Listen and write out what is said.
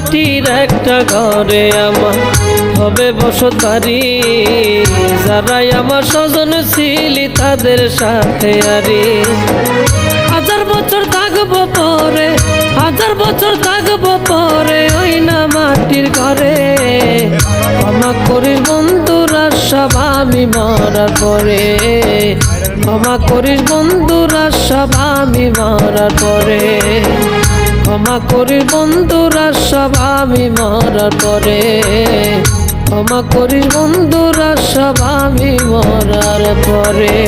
মাটির একটা ঘরে আমার হবে বসত বাড়ি যারাই আমার স্বজন ছিলি তাদের সাথে আরি। হাজার বছর থাকব পরে, হাজার বছর থাকব পরে ওই না মাটির ঘরে। ক্ষমা করিস বন্ধুরা সব আমি মরার পরে। ক্ষমা করিস বন্ধুরা সব আমি মরার পরে। ক্ষমা করি বন্ধুরা সব আমি মরার পরে। ক্ষমা করি বন্ধুরা সব আমি মরার পরে।